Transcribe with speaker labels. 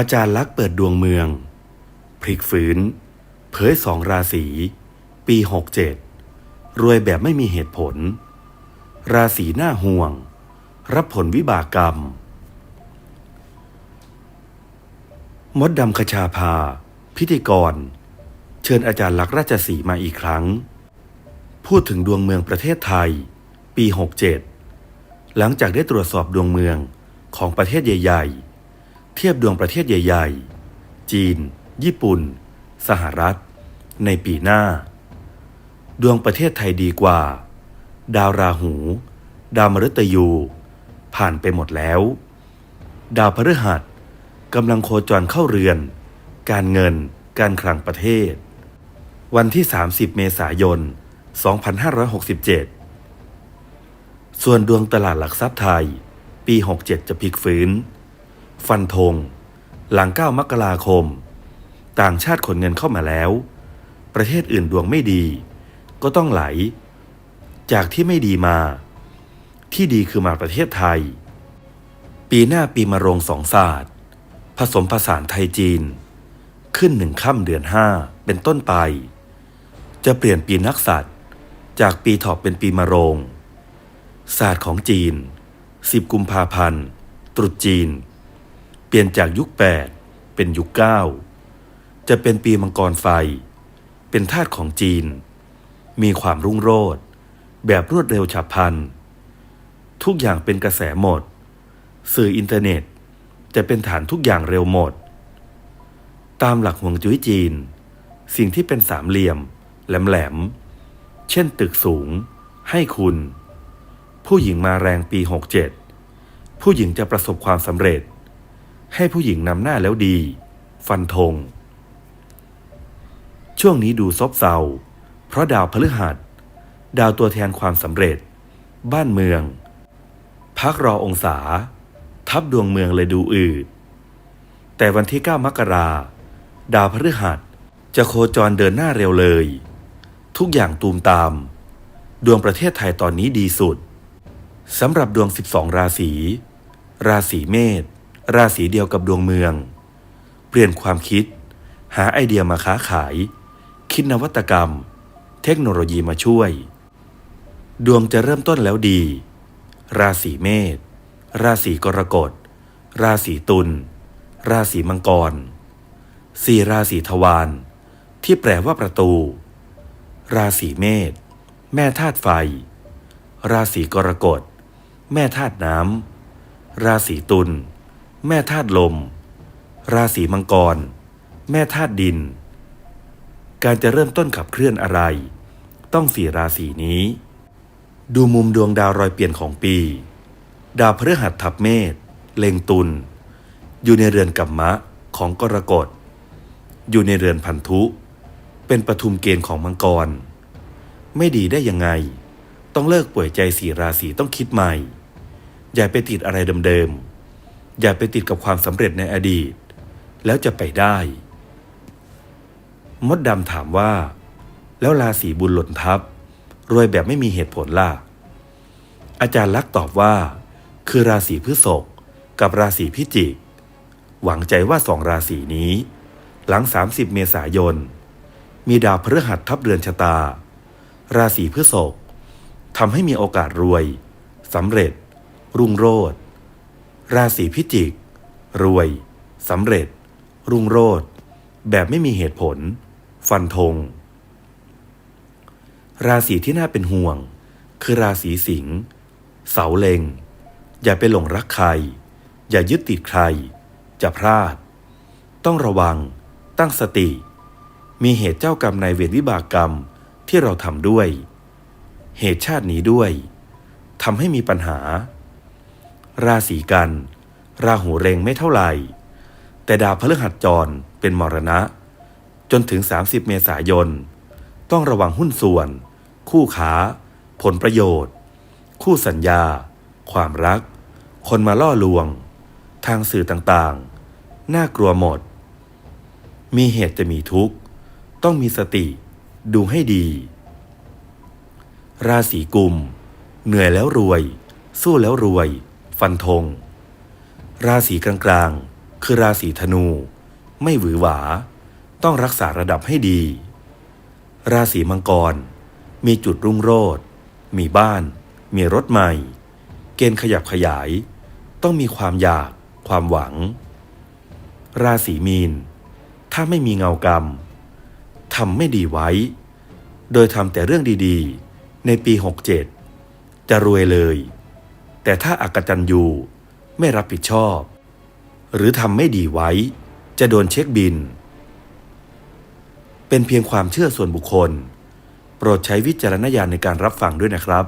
Speaker 1: อาจารย์ลักษ์เปิดดวงเมือง พลิกฟื้น เผยสองราศี ปี 67 รวยแบบไม่มีเหตุผล ราศีหน้าห่วง รับผลวิบากกรรม มดดำคชาภาพิธีกร เชิญอาจารย์ลักษ์ราชสีมาอีกครั้ง พูดถึงดวงเมืองประเทศไทย ปี 67 หลังจากได้ตรวจสอบดวงเมืองของประเทศใหญ่ ๆ เทียบดวงประเทศใหญ่ ๆ จีน ญี่ปุ่น สหรัฐ ในปีหน้า ดวงประเทศไทยดีกว่า ดาวราหู ดาวมฤตยู ผ่านไปหมดแล้ว ดาวพฤหัสกำลังโคจรเข้าเรือน การเงิน การคลังประเทศ วันที่ 30 เมษายน 2567 ส่วนดวงตลาดหลักทรัพย์ไทย ปี 67 จะพลิกฟื้น ฟันธง หลัง 9 มกราคม ต่างชาติขนเงินเข้ามาแล้ว ประเทศอื่นดวงไม่ดี ก็ต้องไหล จากที่ไม่ดีมา ที่ดีคือมาประเทศไทย ปีหน้าปีมะโรงสองศาสตร์ ผสมผสานไทยจีน ขึ้นหนึ่งค่ำเดือนห้าเป็นต้นไป จะเปลี่ยนปีนักษัตร์จากปีถอกเป็นปีมะโรงศาสตร์ของจีน 10 กุมภาพันธ์ ตรุษจีน เปลี่ยนจากยุค 8 เป็นยุค 9 จะเป็นปีมังกรไฟ เป็นธาตุของจีน มีความรุ่งโรจน์แบบรวดเร็วฉับพลัน ทุกอย่างเป็นกระแสหมด สื่ออินเทอร์เน็ต จะเป็นฐานทุกอย่างเร็วหมด ตามหลักห่วงจุ้ยจีน สิ่งที่เป็นสามเหลี่ยม แหลมๆ เช่นตึกสูง ให้คุณ ผู้หญิงมาแรงปี 67 ผู้หญิงจะประสบความสำเร็จ ให้ผู้หญิงนำหน้าแล้วดี ฟันธง ช่วงนี้ดูซบเซา เพราะดาวพฤหัส ดาวตัวแทนความสำเร็จ บ้านเมือง พักรอองศา ทับดวงเมืองเลยดูอืดแต่วันที่ 9 มกราดาวพฤหัสจะโคจรเดินหน้าเร็วเลย ทุกอย่างตูมตาม ดวงประเทศไทยตอนนี้ดีสุดสำหรับดวง 12 ราศี ราศีเมษ ราศีเดียวกับดวงเมือง เปลี่ยนความคิด หาไอเดียมาค้าขาย คิดนวัตกรรม เทคโนโลยีมาช่วย ดวงจะเริ่มต้นแล้วดี ราศีเมษราศีกรกฎ ราศีตุล ราศีมังกร สี่ราศีทวารที่แปลว่าประตู ราศีเมษแม่ธาตุไฟ ราศีกรกฎ แม่ธาตุน้ำราศีตุล แม่ธาตุลม ราศีมังกร แม่ธาตุดิน การจะเริ่มต้นขับเคลื่อนอะไร ต้องสี่ราศีนี้ ดูมุมดวงดาวรอยเปลี่ยนของปี ดาวพฤหัสทับเมษเล็งตุลอยู่ในเรือนกัมมะของกรกฎอยู่ในเรือนพันธุ เป็นปทุมเกณฑ์ของมังกร ไม่ดีได้ยังไง ต้องเลิกป่วยใจสี่ราศีต้องคิดใหม่ อย่าไปติดอะไรเดิมๆ อย่าไปติดกับความสำเร็จในอดีต แล้วจะไปได้ มดดำถามว่า แล้วราศีบุญหล่นทับ รวยแบบไม่มีเหตุผลล่ะ อาจารย์ลักษ์ตอบว่า คือราศีพฤษภกับราศีพิจิก หวังใจว่าสองราศีนี้ หลัง 30 เมษายน มีดาวพฤหัสทับเรือนชะตา ราศีพฤษภทำให้มีโอกาสรวยสำเร็จ รุ่งโรจน์ ราศีพิจิก รวยสำเร็จ รุ่งโรจน์แบบไม่มีเหตุผล ฟันธง ราศีที่น่าเป็นห่วง คือราศีสิงห์เสาเลงอย่าไปหลงรักใคร อย่ายึดติดใคร จะพลาด ต้องระวัง ตั้งสติ มีเหตุเจ้ากรรมนายเวรวิบากกรรมที่เราทำด้วย เหตุชาตินี้ด้วยทำให้มีปัญหา ราศีกัน ราหูเร็งไม่เท่าไหร่ แต่ดาวพฤหัสจรเป็นมรณะ จนถึง 30 เมษายน ต้องระวังหุ้นส่วน คู่ค้า ผลประโยชน์ คู่สัญญา ความรัก คนมาล่อลวง ทางสื่อต่างๆ น่ากลัวหมด มีเหตุจะมีทุกข์ ต้องมีสติ ดูให้ดี ราศีกุม เหนื่อยแล้วรวย สู้แล้วรวย ฟันธง ราศีกลางคือราศีธนู ไม่หวือหวา ต้องรักษาระดับให้ดี ราศีมังกร มีจุดรุ่งโรจน์มีบ้าน มีรถใหม่ เกณฑ์ขยับขยาย ต้องมีความอยาก ความหวัง ราศีมีน ถ้าไม่มีเงากรรมทำไม่ดีไว้ โดยทำแต่เรื่องดีๆ ในปี 67 จะรวยเลย แต่ถ้าอากตันยูไม่รับผิดชอบ หรือทำไม่ดีไว้ จะโดนเช็คบิน เป็นเพียงความเชื่อส่วนบุคคล โปรดใช้วิจารณญาณในการรับฟังด้วยนะครับ